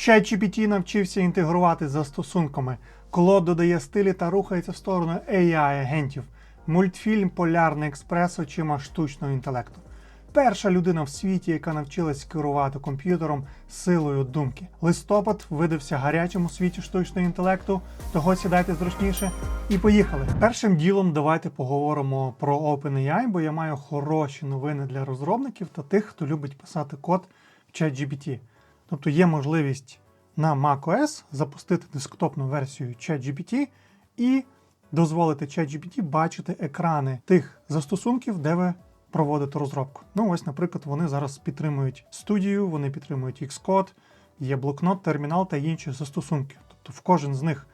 ChatGPT навчився інтегрувати з застосунками. Клод додає стилі та рухається в сторону AI-агентів. Мультфільм Полярний експрес очима штучного інтелекту. Перша людина в світі, яка навчилась керувати комп'ютером силою думки. Листопад видався гарячим у світі штучного інтелекту, того сідайте зручніше. І поїхали. Першим ділом давайте поговоримо про OpenAI, бо я маю хороші новини для розробників та тих, хто любить писати код в ChatGPT. Тобто є можливість на macOS запустити десктопну версію ChatGPT і дозволити ChatGPT бачити екрани тих застосунків, де ви проводите розробку. Ну, ось, наприклад, вони зараз підтримують студію, вони підтримують Xcode, є блокнот, термінал та інші застосунки. Тобто в кожен з них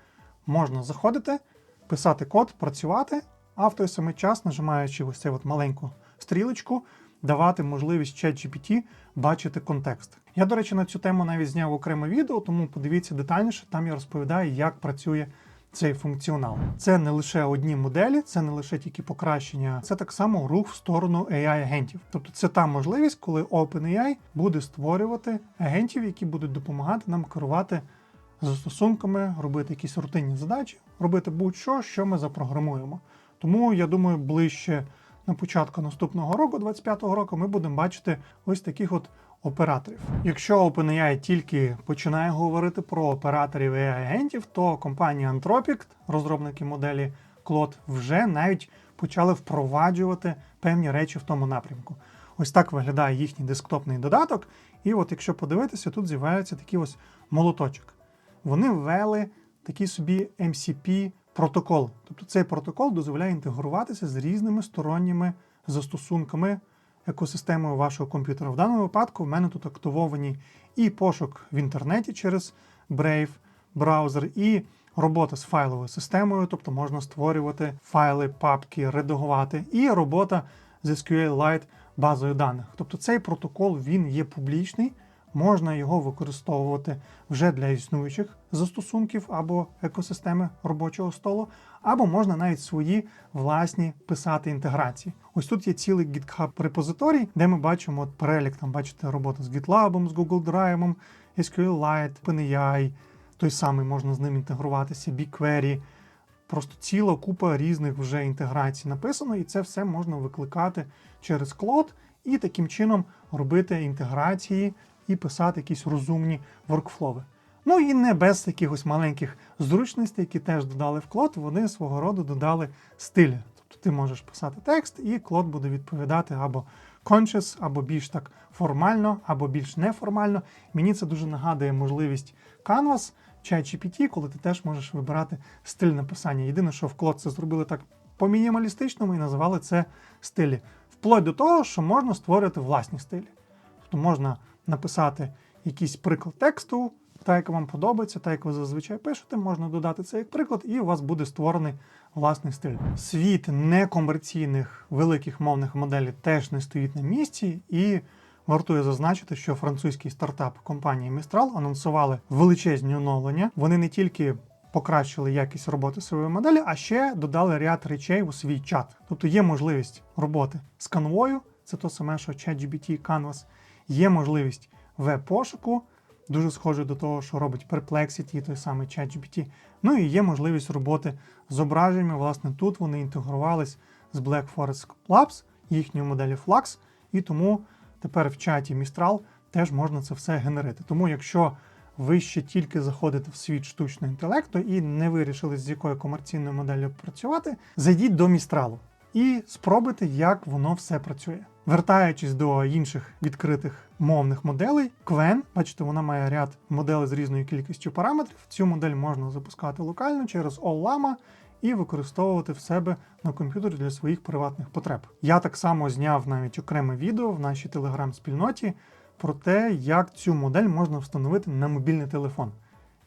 можна заходити, писати код, працювати, а в той самий час, нажимаючи ось цю от маленьку стрілочку, давати можливість ChatGPT бачити контекст. Я, до речі, на цю тему навіть зняв окреме відео, тому подивіться детальніше, там я розповідаю, як працює цей функціонал. Це не лише одні моделі, це не лише тільки покращення, це так само рух в сторону AI-агентів. Тобто це та можливість, коли OpenAI буде створювати агентів, які будуть допомагати нам керувати застосунками, робити якісь рутинні задачі, робити будь-що, що ми запрограмуємо. Тому я думаю, ближче на початку наступного року, 25-го року, ми будемо бачити ось таких от операторів. Якщо OpenAI тільки починає говорити про операторів і агентів, то компанія Anthropic, розробники моделі Claude, вже навіть почали впроваджувати певні речі в тому напрямку. Ось так виглядає їхній десктопний додаток. І от якщо подивитися, тут з'являється такий ось молоточок. Вони ввели такий собі MCP протокол. Тобто цей протокол дозволяє інтегруватися з різними сторонніми застосунками екосистемою вашого комп'ютера. В даному випадку в мене тут активовані і пошук в інтернеті через Brave браузер, і робота з файловою системою, тобто можна створювати файли, папки, редагувати, і робота з SQLite базою даних. Тобто цей протокол він є публічний, можна його використовувати вже для існуючих застосунків або екосистеми робочого столу, або можна навіть свої власні писати інтеграції. Ось тут є цілий GitHub репозиторій, де ми бачимо от перелік, там бачите роботу з GitLab, з Google Drive, SQLite, OpenAI, той самий можна з ним інтегруватися, BigQuery. Просто ціла купа різних вже інтеграцій написано, і це все можна викликати через Claude і таким чином робити інтеграції і писати якісь розумні воркфлови. Ну і не без таких ось маленьких зручностей, які теж додали в Claude, вони свого роду додали стилі. Тобто ти можеш писати текст, і Claude буде відповідати або conscious, або більш так формально, або більш неформально. Мені це дуже нагадує можливість Canvas, ChatGPT, коли ти теж можеш вибирати стиль написання. Єдине, що в Claude це зробили так по мінімалістичному і називали це стилі. Вплоть до того, що можна створювати власні стилі. Тобто можна написати якийсь приклад тексту, так як вам подобається, так як ви зазвичай пишете, можна додати це як приклад, і у вас буде створений власний стиль. Світ некомерційних великих мовних моделей теж не стоїть на місці, і вартує зазначити, що французький стартап компанії Mistral анонсували величезні оновлення. Вони не тільки покращили якість роботи своєї моделі, а ще додали ряд речей у свій чат. Тобто є можливість роботи з канвою, це то саме, що ChatGPT, Canvas, є можливість веб-пошуку, дуже схоже до того, що робить Perplexity, той самий ChatGPT. Ну і є можливість роботи з зображеннями. Власне, тут вони інтегрувались з Black Forest Labs, їхньою моделі Flux, і тому тепер в чаті Mistral теж можна це все генерити. Тому, якщо ви ще тільки заходите в світ штучного інтелекту і не вирішили, з якою комерційною моделлю працювати, зайдіть до Містралу і спробуйте, як воно все працює. Вертаючись до інших відкритих мовних моделей, Qwen, бачите, вона має ряд моделей з різною кількістю параметрів. Цю модель можна запускати локально через OLLAMA і використовувати в себе на комп'ютері для своїх приватних потреб. Я так само зняв навіть окреме відео в нашій телеграм-спільноті про те, як цю модель можна встановити на мобільний телефон.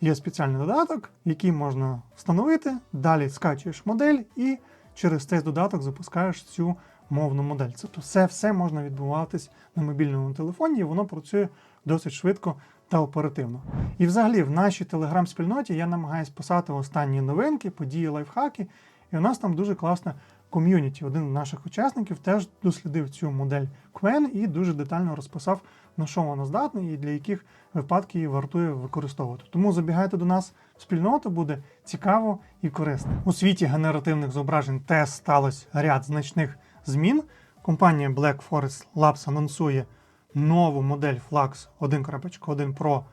Є спеціальний додаток, який можна встановити, далі скачуєш модель і через цей додаток запускаєш цю мовну модель. Тобто все все можна відбуватись на мобільному телефоні, і воно працює досить швидко та оперативно. І взагалі в нашій телеграм-спільноті я намагаюся писати останні новинки, події, лайфхаки, і у нас там дуже класна ком'юніті. Один з наших учасників теж дослідив цю модель Quen і дуже детально розписав, на що вона здатна і для яких випадків її вартує використовувати. Тому забігайте до нас в спільноту, буде цікаво і корисно. У світі генеративних зображень теж сталося ряд значних змін. Компанія Black Forest Labs анонсує нову модель Flux 1.1 Pro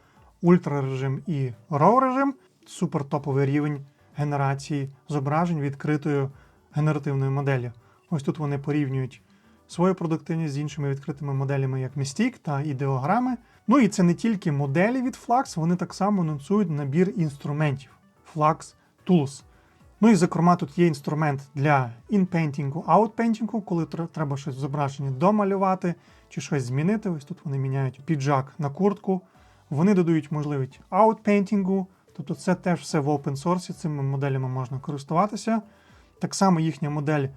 Ultra режим і RAW режим, супертоповий рівень генерації зображень відкритою генеративною моделлю. Ось тут вони порівнюють свою продуктивність з іншими відкритими моделями, як Mystic та ідеограми. Ну і це не тільки моделі від Flux, вони так само анонсують набір інструментів Flux Tools. Ну і зокрема, тут є інструмент для інпейнтінгу, аутпейнтінгу, коли треба щось в зображенні домалювати чи щось змінити. Ось тут вони міняють піджак на куртку. Вони додають можливість аутпейнтінгу, тобто це теж все в open source, цими моделями можна користуватися. Так само їхня модель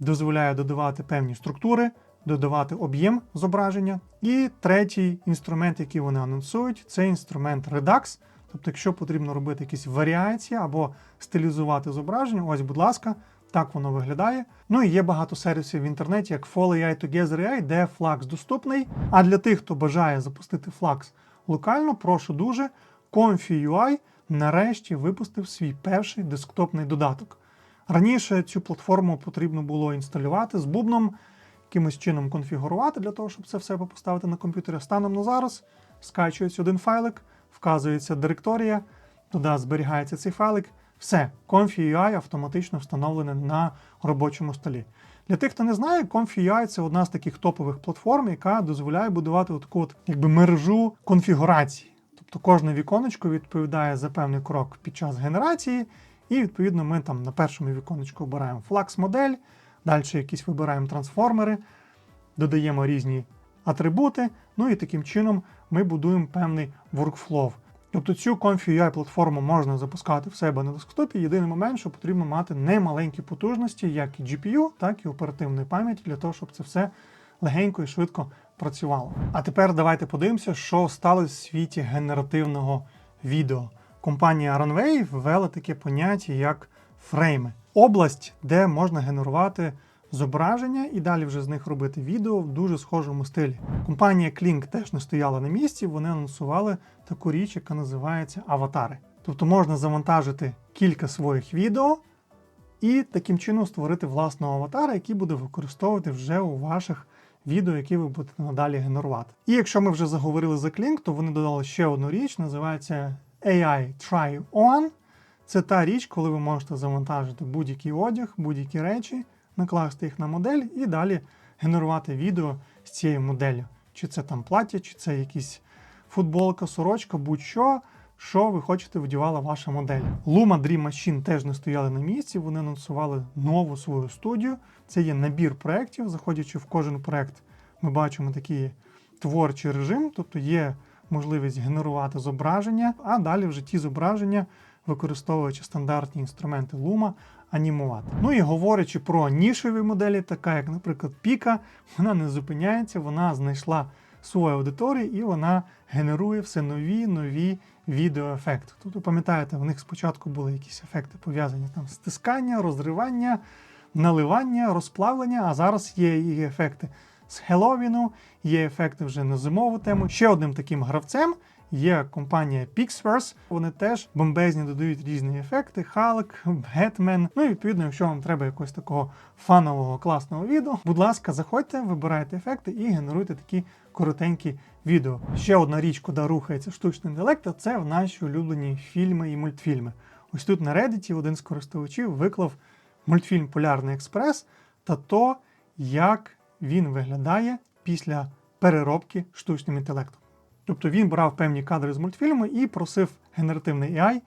дозволяє додавати певні структури, додавати об'єм зображення. І третій інструмент, який вони анонсують, це інструмент Redux. Тобто, якщо потрібно робити якісь варіації або стилізувати зображення, ось, будь ласка, так воно виглядає. Ну і є багато сервісів в інтернеті, як Fall AI Together AI, де Flux доступний. А для тих, хто бажає запустити Flux локально, прошу дуже, Comfy.ui нарешті випустив свій перший десктопний додаток. Раніше цю платформу потрібно було інсталювати з бубном, якимось чином конфігурувати для того, щоб це все поставити на комп'ютері. Станом на зараз скачується один файлик, вказується директорія, туди зберігається цей файлик. Все, Comfy.ui автоматично встановлене на робочому столі. Для тих, хто не знає, Comfy.ui – це одна з таких топових платформ, яка дозволяє будувати таку от, якби мережу конфігурації. Тобто кожне віконечко відповідає за певний крок під час генерації, і відповідно ми там на першому віконечку обираємо Flux модель, далі якісь вибираємо трансформери, додаємо різні атрибути. Ну і таким чином ми будуємо певний workflow. Тобто цю Comfy.ui платформу можна запускати в себе на десктопі. Єдиний момент, що потрібно мати немаленькі потужності, як і GPU, так і оперативної пам'яті, для того, щоб це все легенько і швидко працювало. А тепер давайте подивимося, що сталося в світі генеративного відео. Компанія Runway ввела таке поняття як фрейми. Область, де можна генерувати зображення і далі вже з них робити відео в дуже схожому стилі. Компанія Kling теж не стояла на місці, вони анонсували таку річ, яка називається аватари. Тобто можна завантажити кілька своїх відео і таким чином створити власного аватара, який буде використовувати вже у ваших відео, які ви будете надалі генерувати. І якщо ми вже заговорили за Kling, то вони додали ще одну річ, називається AI Try On. Це та річ, коли ви можете завантажити будь-який одяг, будь-які речі, накласти їх на модель і далі генерувати відео з цією моделлю. Чи це там плаття, чи це якісь футболка, сорочка, будь-що, що ви хочете вдівала ваша модель. Luma Dream Machine теж не стояли на місці, вони анонсували нову свою студію. Це є набір проєктів. Заходячи в кожен проєкт, ми бачимо такий творчий режим, тобто є можливість генерувати зображення, а далі вже ті зображення, використовуючи стандартні інструменти Luma, анімувати. Ну і говорячи про нішеві моделі, така як, наприклад, Pika, вона не зупиняється, вона знайшла свою аудиторію і вона генерує все нові нові відеоефекти. Тобто, пам'ятаєте, в них спочатку були якісь ефекти пов'язані там з стискання, розривання, наливання, розплавлення, а зараз є і ефекти з Хеллоуіну, є ефекти вже на зимову тему. Ще одним таким гравцем є компанія Pixverse. Вони теж бомбезні додають різні ефекти: Халк, Бетмен. Ну і відповідно, якщо вам треба якогось такого фанового класного відео, будь ласка, заходьте, вибирайте ефекти і генеруйте такі коротенькі відео. Ще одна річ, куди рухається штучний інтелект, це в наші улюблені фільми і мультфільми. Ось тут на Reddit один з користувачів виклав мультфільм Полярний експрес та то, як він виглядає після переробки штучним інтелектом. Тобто він брав певні кадри з мультфільму і просив генеративний AI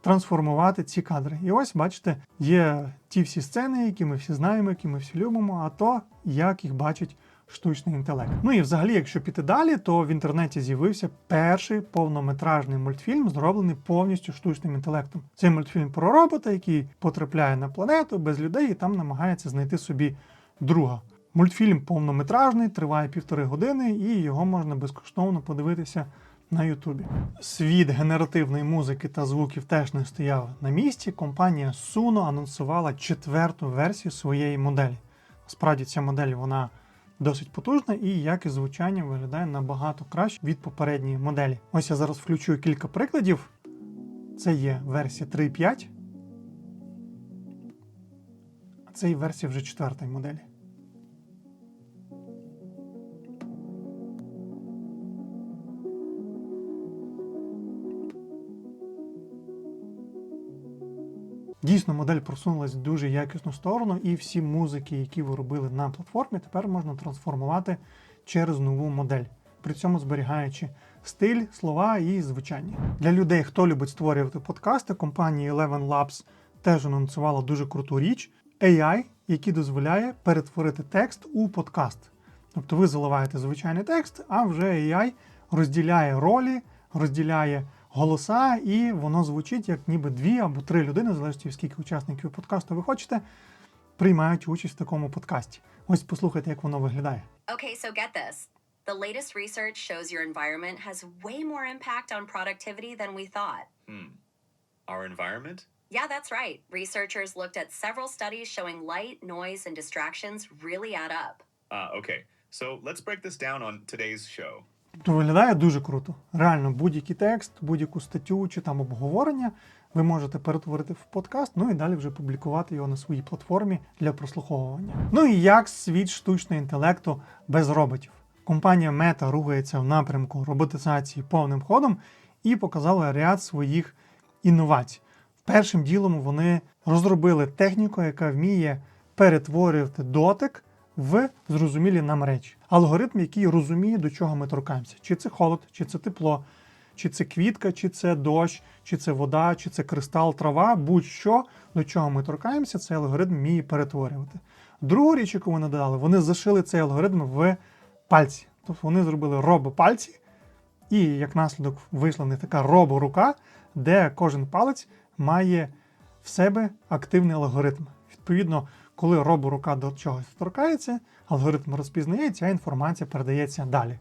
трансформувати ці кадри. І ось, бачите, є ті всі сцени, які ми всі знаємо, які ми всі любимо, а то як їх бачить штучний інтелект. Ну і взагалі, якщо піти далі, то в інтернеті з'явився перший повнометражний мультфільм, зроблений повністю штучним інтелектом. Це мультфільм про робота, який потрапляє на планету без людей і там намагається знайти собі друга. Мультфільм повнометражний, триває півтори години, і його можна безкоштовно подивитися на Ютубі. Світ генеративної музики та звуків теж не стояв на місці. Компанія Suno анонсувала четверту версію своєї моделі. Справді ця модель вона досить потужна і якість звучання виглядає набагато краще від попередньої моделі. Ось я зараз включу кілька прикладів. Це є версія 3.5. А це і версія вже четвертої моделі. Дійсно, модель просунулась в дуже якісну сторону, і всі музики, які ви робили на платформі, тепер можна трансформувати через нову модель, при цьому зберігаючи стиль, слова і звучання. Для людей, хто любить створювати подкасти, компанія Eleven Labs теж анонсувала дуже круту річ AI, який дозволяє перетворити текст у подкаст. Тобто ви заливаєте звичайний текст, а вже AI розділяє ролі, розділяє голоса, і воно звучить як ніби дві або три людини, залежно скільки учасників подкасту ви хочете, приймають участь в такому подкасті. Ось послухайте, як воно виглядає. Okay, so get this. The latest research shows your environment has way more impact on productivity than we thought. Hmm. Our environment? Yeah, that's right. Researchers looked at several studies showing light, noise, and distractions really add up. Ah, okay. So let's break this down on today's show. То виглядає дуже круто. Реально, будь-який текст, будь-яку статтю чи там обговорення ви можете перетворити в подкаст, ну і далі вже публікувати його на своїй платформі для прослуховування. Ну і як світ штучного інтелекту без роботів? Компанія Meta рухається в напрямку роботизації повним ходом і показала ряд своїх інновацій. Першим ділом вони розробили техніку, яка вміє перетворювати дотик в зрозумілі нам речі. Алгоритм, який розуміє, до чого ми торкаємося. Чи це холод, чи це тепло, чи це квітка, чи це дощ, чи це вода, чи це кристал, трава, будь-що, до чого ми торкаємося, цей алгоритм вміє перетворювати. Другу річ, яку вони додали, вони зашили цей алгоритм в пальці. Тобто вони зробили робопальці, і як наслідок вийшла не така роборука, де кожен палець має в себе активний алгоритм. Відповідно, коли роборука до чогось торкається, алгоритм розпізнає, ця інформація передається далі.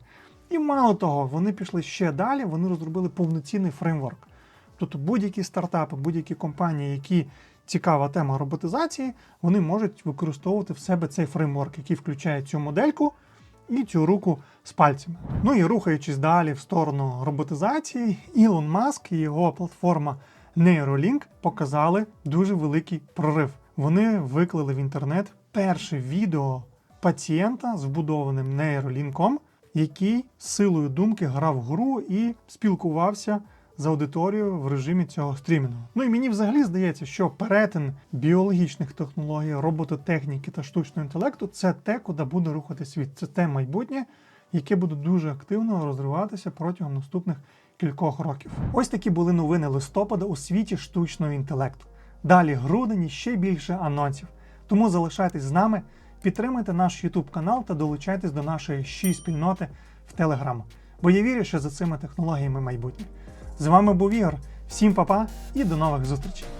І мало того, вони пішли ще далі, вони розробили повноцінний фреймворк. Тобто будь-які стартапи, будь-які компанії, які цікава тема роботизації, вони можуть використовувати в себе цей фреймворк, який включає цю модельку і цю руку з пальцями. Ну і рухаючись далі в сторону роботизації, Ілон Маск і його платформа Neuralink показали дуже великий прорив. Вони виклали в інтернет перше відео пацієнта з вбудованим нейролінком, який силою думки грав гру і спілкувався з аудиторією в режимі цього стрімінгу. Ну і мені взагалі здається, що перетин біологічних технологій, робототехніки та штучного інтелекту це те, куди буде рухати світ. Це те майбутнє, яке буде дуже активно розвиватися протягом наступних кількох років. Ось такі були новини листопада у світі штучного інтелекту. Далі грудень і ще більше анонсів. Тому залишайтесь з нами, підтримайте наш YouTube канал та долучайтесь до нашої щі спільноти в Telegram. Бо я вірю, що за цими технологіями майбутнє. З вами був Ігор. Всім па-па і до нових зустрічей!